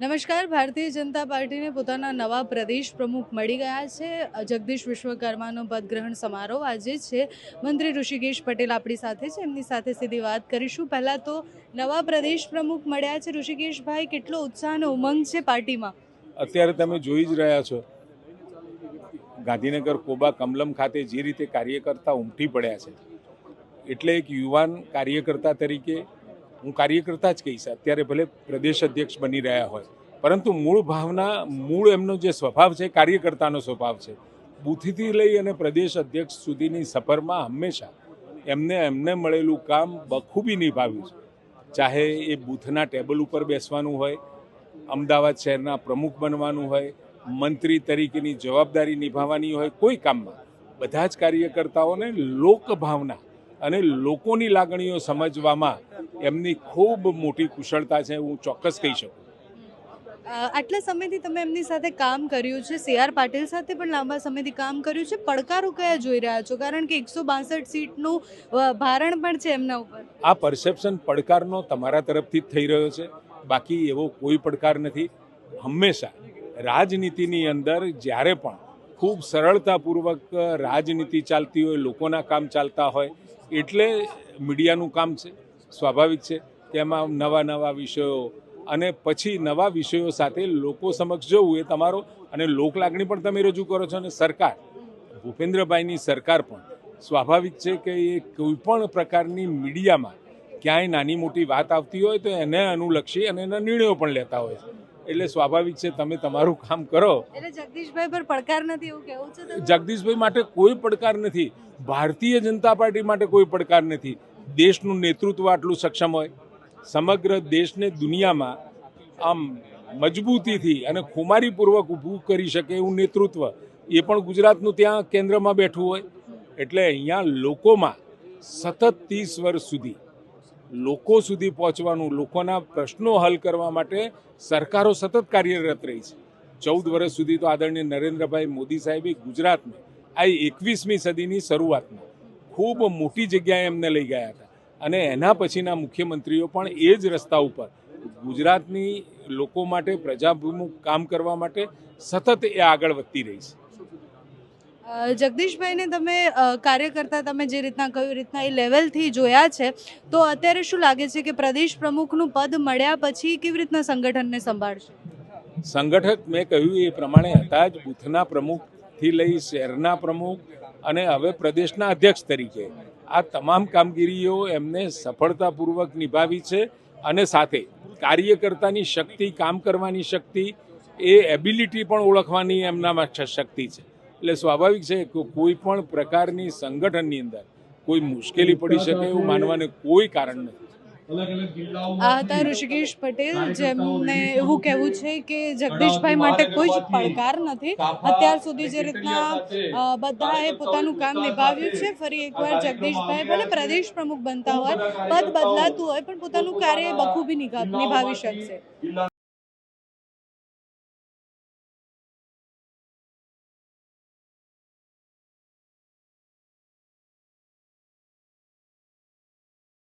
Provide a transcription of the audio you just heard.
નમસ્કાર. ભારતીય જનતા પાર્ટીને પોતાના નવા પ્રદેશ પ્રમુખ મળી ગયા છે. જગદીશ વિશ્વકર્માનો પદગ્રહણ સમારોહ આજે છે. મંત્રી ઋષિકેશ પટેલ આપણી સાથે છે. એમની સાથે સીધી વાત કરીશું. પહેલાં તો નવા પ્રદેશ પ્રમુખ મળ્યા છે. ઋષિકેશભાઈ, કેટલો ઉત્સાહ અને ઉમંગ છે પાર્ટીમાં? અત્યારે તમે જોઈ જ રહ્યા છો. ગાંધીનગર, કોબા, કમલમ ખાતે જે રીતે કાર્યકર્તા ઉમટી પડ્યા છે. એટલે એક યુવાન કાર્યકર્તા તરીકે હું કાર્યકર્તા જ કહીશ, અત્યારે ભલે પ્રદેશ અધ્યક્ષ બની રહ્યા હોય, પરંતુ મૂળ ભાવના, મૂળ એમનો જે સ્વભાવ છે, કાર્યકર્તાનો સ્વભાવ છે બુથથી લઈ અને પ્રદેશ અધ્યક્ષ સુધીની સફરમાં હંમેશા એમને એમને મળેલું કામ બખૂબી નિભાવ્યું છે. ચાહે એ બૂથના ટેબલ ઉપર બેસવાનું હોય, અમદાવાદ શહેરના પ્રમુખ બનવાનું હોય, મંત્રી તરીકેની જવાબદારી નિભાવવાની હોય, કોઈ કામમાં. બધા જ કાર્યકર્તાઓને લોકભાવના અને લોકોની લાગણીઓ સમજવામાં એમની ખૂબ મોટી કુશળતા છે હું ચોક્કસ કહી શકું. આટલા સમયથી તમે એમની સાથે કામ કર્યું છે સી આર પાટીલ સાથે પણ લાંબા સમયથી કામ કર્યું છે પડકારો કયા જોઈ રહ્યા છો? કારણ કે એકસો બાસઠ સીટનું ભારણ પણ છે એમના ઉપર. આ પરસેપ્શન પડકારનો તમારા તરફથી જ થઈ રહ્યો છે બાકી એવો કોઈ પડકાર નથી. હંમેશા રાજનીતિની અંદર જ્યારે પણ ખૂબ સરળતાપૂર્વક રાજનીતિ ચાલતી હોય લોકોના કામ ચાલતા હોય એટલે મીડિયાનું કામ છે. સ્વાભાવિક છે તેમાં નવા નવા વિષયો અને પછી નવા વિષયો સાથે લોકો સમક્ષ જવું એ તમારો અને લોકલાગણી પણ તમે રજૂ કરો છો અને સરકાર ભૂપેન્દ્રભાઈની સરકાર પણ સ્વાભાવિક છે કે એ કોઈ પણ પ્રકારની મીડિયામાં ક્યાંય નાની મોટી વાત આવતી હોય તો એને અનુલક્ષી અને એના નિર્ણયો પણ લેતા હોય છે. એટલે સ્વાભાવિક છે તમે તમારું કામ કરો. એટલે જગદીશભાઈ પર પડકાર નથી એવું કેવું છે જગદીશભાઈ માટે કોઈ પડકાર નથી. ભારતીય જનતા પાર્ટી માટે કોઈ પડકાર નથી. દેશનું નેતૃત્વ આટલું સક્ષમ હોય, સમગ્ર દેશને દુનિયામાં આમ મજબૂતીથી અને ખુમારીપૂર્વક ઊભું કરી શકે એવું નેતૃત્વ એ પણ ગુજરાતનું ત્યાં કેન્દ્રમાં બેઠું હોય. એટલે અહીંયા લોકોમાં સતત ત્રીસ વર્ષ સુધી લોકો સુધી પહોંચવાનું, લોકોના પ્રશ્નો હલ કરવા માટે સરકારો સતત કાર્યરત રહી છે. ચૌદ વર્ષ સુધી તો આદરણીય નરેન્દ્રભાઈ મોદી સાહેબે ગુજરાતને આ એકવીસમી સદીની શરૂઆતમાં ખૂબ મોટી જગ્યાએ એમને લઈ ગયા હતા. અને એના પછીના મુખ્યમંત્રીઓ પણ એ જ રસ્તા ઉપર ગુજરાતની લોકો માટે પ્રજાભિમુખ કામ કરવા માટે સતત એ આગળ વધતી રહી છે. જગદીશભાઈને તમે કાર્યકર્તા તમે જે રીતના કહ્યું રીતના એ લેવલથી જોયા છે તો અત્યારે શું લાગે છે કે પ્રદેશ પ્રમુખનું પદ મળ્યા પછી કેવી રીતના સંગઠનને સંભાળશે? સંગઠક મેં કહ્યું એ પ્રમાણે હતા જ બૂથના પ્રમુખથી લઈ શહેરના પ્રમુખ અને હવે પ્રદેશના અધ્યક્ષ તરીકે આ તમામ કામગીરીઓ એમને સફળતાપૂર્વક નિભાવી છે અને સાથે કાર્યકર્તાની શક્તિ, કામ કરવાની શક્તિ, એ એબિલિટી પણ ઓળખવાની એમનામાં શક્તિ છે. એટલે સ્વાભાવિક છે કે કોઈ પણ પ્રકારની સંગઠનની અંદર કોઈ મુશ્કેલી પડી શકે એવું માનવાને કોઈ કારણ નથી. આ હતા ઋષિકેશ પટેલ જેમને એવું કહેવું છે કે જગદીશભાઈ માટે કોઈ જ પડકાર નથી. અત્યાર સુધી જે રીતના બધાએ પોતાનું કામ નિભાવ્યું છે. ફરી એકવાર જગદીશભાઈ ભલે પ્રદેશ પ્રમુખ બનતા હોય પદ બદલાતું હોય પણ પોતાનું કાર્ય બખૂબી નિભા- નિભાવી શકશે.